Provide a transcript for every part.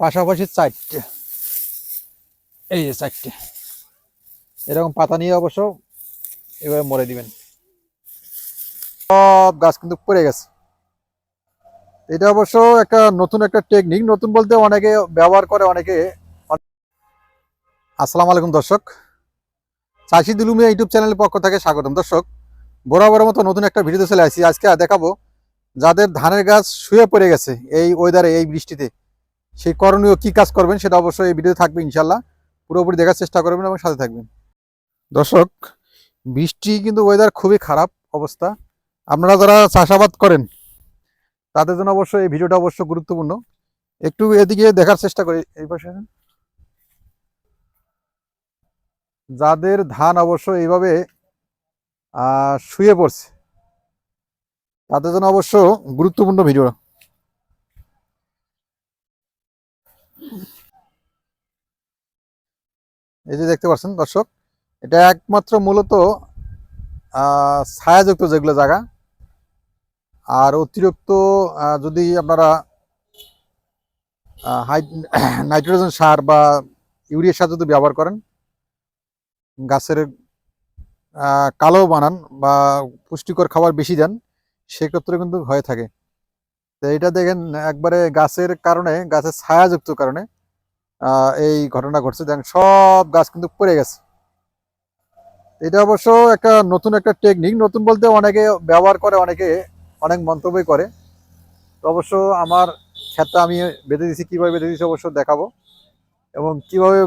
পাশাপাশি চারটে। এই যে চারটে। এরকম পাতা নিয়ে অবশ্য এভাবে মরে দিবেন। সব গাছ কিন্তু পড়ে গেছে। এটা অবশ্য একটা নতুন একটা টেকনিক নতুন বলতে অনেকে ব্যবহার করে, অনেকে আসসালামু আলাইকুম দর্শক। চাষি দুলুমিয়া ইউটিউব চ্যানেলের পক্ষ থেকে স্বাগতম দর্শক। বরাবরের মতো নতুন একটা ভিডিওতে চলে আসছি। আজকে দেখাবো যাদের ধানের গাছ শুয়ে পড়ে গেছে এই ওয়েদারে এই বৃষ্টিতে। সেই করণীয় কি কাজ করবেন সেটা অবশ্যই এই ভিডিওতে থাকবে ইনশাল্লাহ পুরোপুরি দেখার চেষ্টা করবেন এবং সাথে থাকবেন। দর্শক, বৃষ্টি কিন্তু ওয়েদার খুবই খারাপ অবস্থা। আপনারা যারা চাষাবাদ করেন, তাদের জন্য অবশ্যই এই ভিডিওটা অবশ্য গুরুত্বপূর্ণ। একটু এদিকে দেখার চেষ্টা করি, এই পাশে যাদের ধান অবশ্য এইভাবে শুয়ে পড়ছে, তাদের জন্য অবশ্য গুরুত্বপূর্ণ ভিডিও। এই যে দেখতে পাচ্ছেন দর্শক, এটা একমাত্র মূলত ছায়াযুক্ত যেগুলো জায়গা। আর অতিরিক্ত যদি আপনারা হাই, নাইট্রোজেন সার বা ইউরিয়া সার যদি ব্যবহার করেন, গাছের কালো বানান বা পুষ্টিকর খাবার বেশি দেন, সেক্ষেত্রে কিন্তু হয়ে থাকে। তো এটা দেখেন, একবারে গাছের কারণে, গাছের ছায়াযুক্ত কারণে এই ঘটনা ঘটছে। দেখেন সব গাছ কিন্তু পড়ে গেছে। এটা অবশ্য একটা নতুন একটা টেকনিক নতুন বলতে অনেকে ব্যবহার করে, অনেকে অনেক মন্তব্যই করে। তো অবশ্য আমার ক্ষেতটা আমি বেঁধে দিছি কীভাবে বেঁধে দিছি অবশ্য দেখাবো। এবং কীভাবে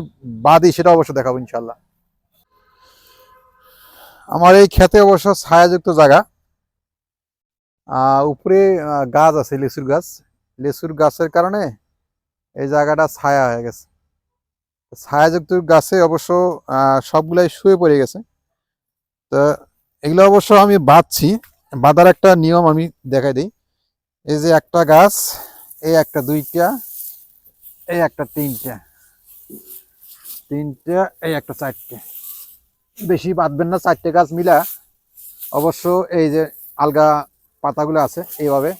বাঁধি সেটা অবশ্য দেখাবো ইনশাল্লাহ আমার এই ক্ষেতে অবশ্য ছায়াযুক্ত জায়গা। উপরে গাছ আছে লিচুর গাছ। লিচুর গাছের কারণে এই জায়গাটা ছায়া হয়ে গেছে। ছায়াযুক্ত গাছে অবশ্য সবগুলাই শুয়ে পড়ে গেছে। তো এগুলো অবশ্য আমি বাঁধছি। বাঁধার একটা নিয়ম আমি দেখাই দিই। এই যে একটা গাছ, এই একটা দুইটা, এই একটা তিনটা তিনটা, এই একটা চারটে। বেশি বাঁধবেন না, চারটে গাছ মিলা অবশ্য এই যে আলগা পাতাগুলো আছে, এইভাবে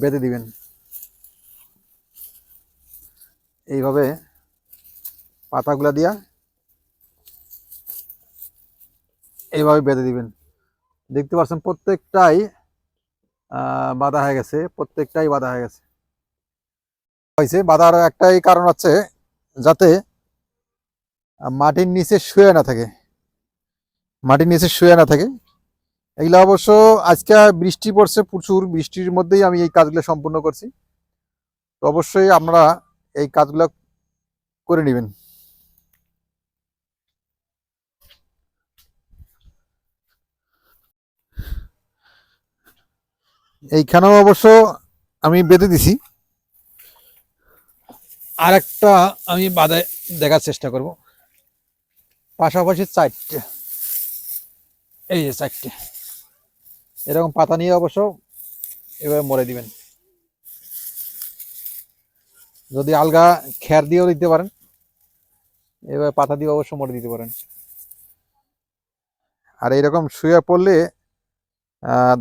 বেঁধে দিবেন। এইভাবে পাতাগুলা দিয়া এইভাবে বেঁধে দিবেন। দেখতে পাচ্ছেন প্রত্যেকটাই বাঁধা হয়ে গেছে, প্রত্যেকটাই বাঁধা হয়ে গেছে। হয়েছে, বাঁধার একটাই কারণ হচ্ছে যাতে মাটির নিচে শুয়ে না থাকে। মাটির নিচে শুয়ে না থাকে। এগুলো অবশ্য আজকে বৃষ্টি পড়ছে প্রচুর, বৃষ্টির মধ্যেই আমি এই কাজগুলো সম্পূর্ণ করছি। তো অবশ্যই আপনারা এই কাজগুলো করে নেবেন। এইখানেও অবশ্য আমি বেঁধে দিছি। আর একটা আমি বাদে দেখার চেষ্টা করব। পাশাপাশি চারটে। এই যে চারটে। এরকম পাতা নিয়ে অবশ্য এভাবে মরে দিবেন। যদি আলগা খ্যার দিয়েও দিতে পারেন এভাবে পাতা দিয়ে অবশ্য মরে দিতে পারেন। আর এইরকম শুয়ে পড়লে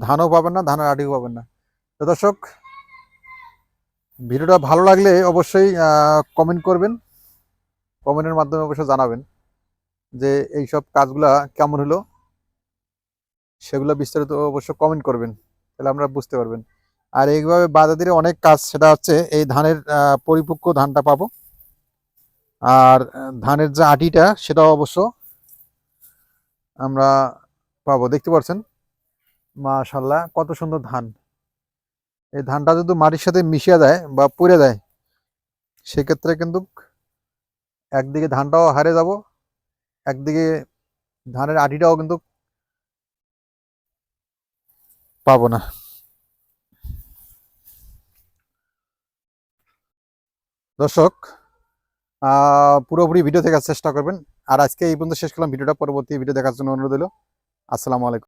ধানও পাবেন না, ধানের আটিও পাবেন না। তো দর্শক, ভিডিওটা ভালো লাগলে অবশ্যই কমেন্ট করবেন। কমেন্টের মাধ্যমে অবশ্যই জানাবেন যে এই সব কাজগুলা কেমন হলো, সেগুলো বিস্তারিত অবশ্য কমেন্ট করবেন, তাহলে আমরা বুঝতে পারবেন। আর এইভাবে বাধা দিলে অনেক কাজ, সেটা হচ্ছে এই ধানের পরিপক্ক ধানটা পাবো। আর ধানের যে আটিটা, সেটাও অবশ্য আমরা পাবো। দেখতে পাচ্ছেন? মাশাল্লাহ কত সুন্দর ধান। এই ধানটা যদি মাটির সাথে মিশিয়ে দেয় বা পুড়ে দেয়, সেক্ষেত্রে কিন্তু একদিকে ধানটাও হারে যাব, একদিকে ধানের আটিটাও কিন্তু পাবো না। দর্শক পুরোপুরি ভিডিও দেখার চেষ্টা করবেন। আর আজকে এই পর্যন্ত শেষ করলাম। ভিডিওটা পরবর্তী ভিডিও দেখার জন্য অনুরোধ হলো আসসালামু আলাইকুম।